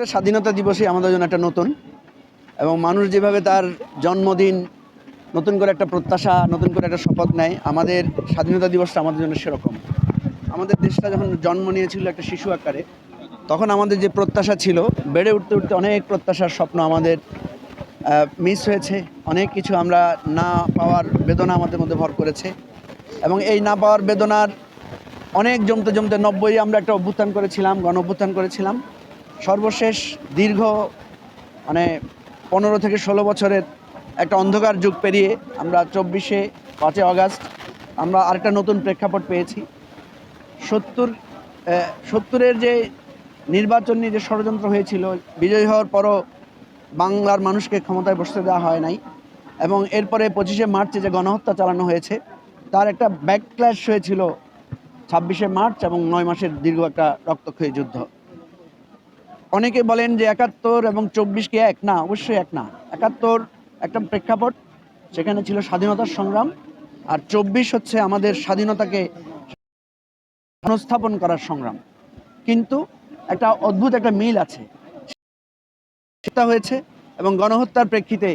একটা স্বাধীনতা দিবসই আমাদের জন্য একটা নতুন। এবং মানুষ যেভাবে তার জন্মদিন নতুন করে একটা প্রত্যাশা, নতুন করে একটা শপথ নেয়, আমাদের স্বাধীনতা দিবসটা আমাদের জন্য সেরকম। আমাদের দেশটা যখন জন্ম নিয়েছিল একটা শিশু আকারে, তখন আমাদের যে প্রত্যাশা ছিল, বেড়ে উঠতে উঠতে অনেক প্রত্যাশার স্বপ্ন আমাদের মিস হয়েছে। অনেক কিছু আমরা না পাওয়ার বেদনা আমাদের মধ্যে ভর করেছে। এবং এই না পাওয়ার বেদনার অনেক জমতে জমতে নব্বই আমরা একটা অভ্যুত্থান করেছিলাম গণ অভ্যুত্থান করেছিলাম। সর্বশেষ দীর্ঘ মানে পনেরো থেকে ষোলো বছরের একটা অন্ধকার যুগ পেরিয়ে আমরা চব্বিশে পাঁচই অগাস্ট আমরা আরেকটা নতুন প্রেক্ষাপট পেয়েছি। সত্তর সত্তরের যে নির্বাচন নিয়ে যে ষড়যন্ত্র হয়েছিল, বিজয়ী হওয়ার পরও বাংলার মানুষকে ক্ষমতায় বসতে দেওয়া হয় নাই এবং এরপরে পঁচিশে মার্চে যে গণহত্যা চালানো হয়েছে, তার একটা ব্যাকক্ল্যাশ হয়েছিল ছাব্বিশে মার্চ এবং নয় মাসের দীর্ঘ একটা রক্তক্ষয়ী যুদ্ধ। অনেকে বলেন যে একাত্তর এবং চব্বিশ কি এক। না, অবশ্যই এক না। একাত্তর একটা প্রেক্ষাপট, সেখানে ছিল স্বাধীনতার সংগ্রাম, আর চব্বিশ হচ্ছে আমাদের স্বাধীনতাকে স্থাপন করার সংগ্রাম। কিন্তু একটা অদ্ভুত একটা মিল আছে। সেটা হয়েছে এবং গণহত্যার প্রেক্ষিতে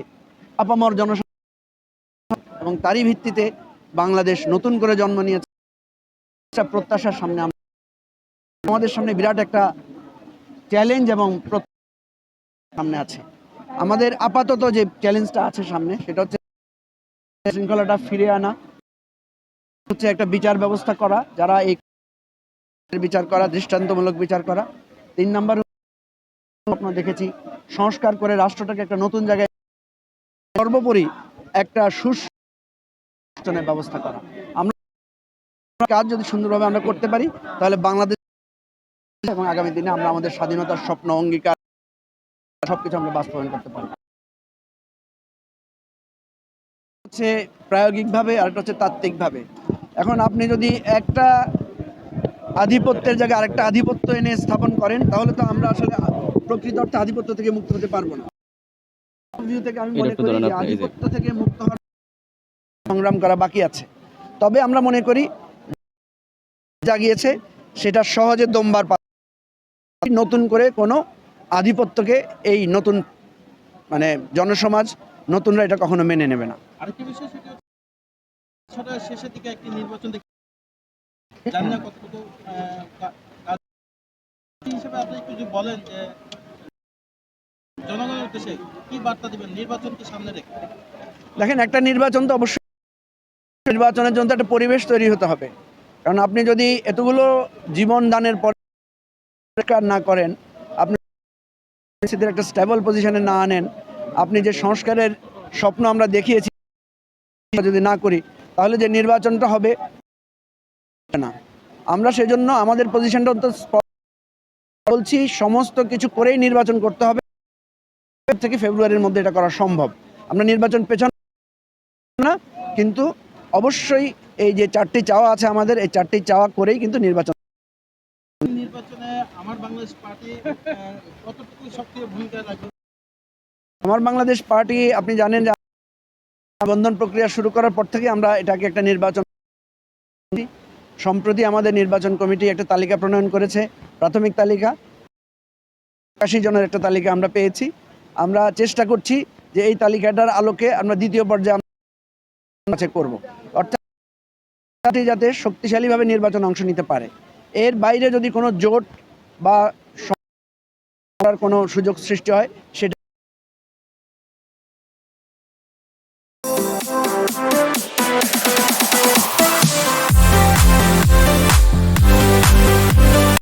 আপামর জনসংখ্যা এবং তারই ভিত্তিতে বাংলাদেশ নতুন করে জন্ম নিয়েছে। প্রত্যাশার সামনে আমাদের সামনে বিরাট একটা চ্যালেঞ্জ এবং সামনে আছে। আমাদের আপাতত যে চ্যালেঞ্জটা আছে সামনে, সেটা হচ্ছে শৃঙ্খলাটা ফিরে আনা, হচ্ছে একটা বিচার ব্যবস্থা করা, যারা এই বিচার করা, দৃষ্টান্তমূলক বিচার করা। তিন নম্বর স্বপ্ন দেখেছি সংস্কার করে রাষ্ট্রটাকে একটা নতুন জায়গায় সর্বোপরি একটা সুশাসনের ব্যবস্থা করা। আমরা কাজ যদি সুন্দরভাবে আমরা করতে পারি, তাহলে বাংলাদেশ এবং আগামী দিনে আমরা আমাদের স্বাধীনতার স্বপ্ন অঙ্গীকার সবকিছু আমরা বাস্তবায়ন করতে পারি হচ্ছে প্রায়োগিকভাবে আর একটা হচ্ছে তাত্ত্বিকভাবে। এখন আপনি যদি একটা আধিপত্যের জায়গায় আরেকটা আধিপত্য এনে স্থাপন করেন তাহলে তো আমরা আসলে প্রকৃত অর্থে আধিপত্য থেকে মুক্ত হতে পারব না। থেকে আমি মনে করি যে আপনি, এই যে। আধিপত্য থেকে মুক্ত হওয়ার সংগ্রাম করা বাকি আছে। তবে আমরা মনে করি জাগিয়েছে সেটা সহজে দমবার নতুন করে কোনো আধিপত্যকে এই নতুন মানে জনসমাজ নতুনরা এটা কখনো মেনে নেবে না। দেখেন একটা নির্বাচন তো অবশ্যই নির্বাচনের জন্য একটা পরিবেশ তৈরি হতে হবে। কারণ আপনি যদি এতগুলো জীবন দানের পর না করেন, আপনি একটা স্টেবল পজিশনে না আনেন, আপনি যে সংস্কারের স্বপ্ন আমরা দেখিয়েছি যদি না করি, তাহলে যে নির্বাচনটা হবে না। আমরা সেজন্য আমাদের পজিশনটা বলছি, সমস্ত কিছু করেই নির্বাচন করতে হবে। থেকে ফেব্রুয়ারির মধ্যে এটা করা সম্ভব। আমরা নির্বাচন পেছন না, কিন্তু অবশ্যই এই যে চারটি চাওয়া আছে আমাদের, এই চারটি চাওয়া করেই কিন্তু নির্বাচন আমার বাংলাদেশ পার্টি, আপনি জানেন যে বন্ধন প্রক্রিয়া শুরু করার পর থেকে আমরা এটাকে একটা নির্বাচন সম্প্রতি আমাদের নির্বাচন কমিটি একটা তালিকা প্রণয়ন করেছে, প্রাথমিক তালিকা। একাশি জনের একটা তালিকা আমরা পেয়েছি। আমরা চেষ্টা করছি যে এই তালিকাটার আলোকে আমরা দ্বিতীয় পর্যায়ে আমরা করব। অর্থাৎ যাতে শক্তিশালীভাবে নির্বাচন অংশ নিতে পারে। এর বাইরে যদি কোনো জোট বা করার কোনো সুযোগ সৃষ্টি হয় সেটা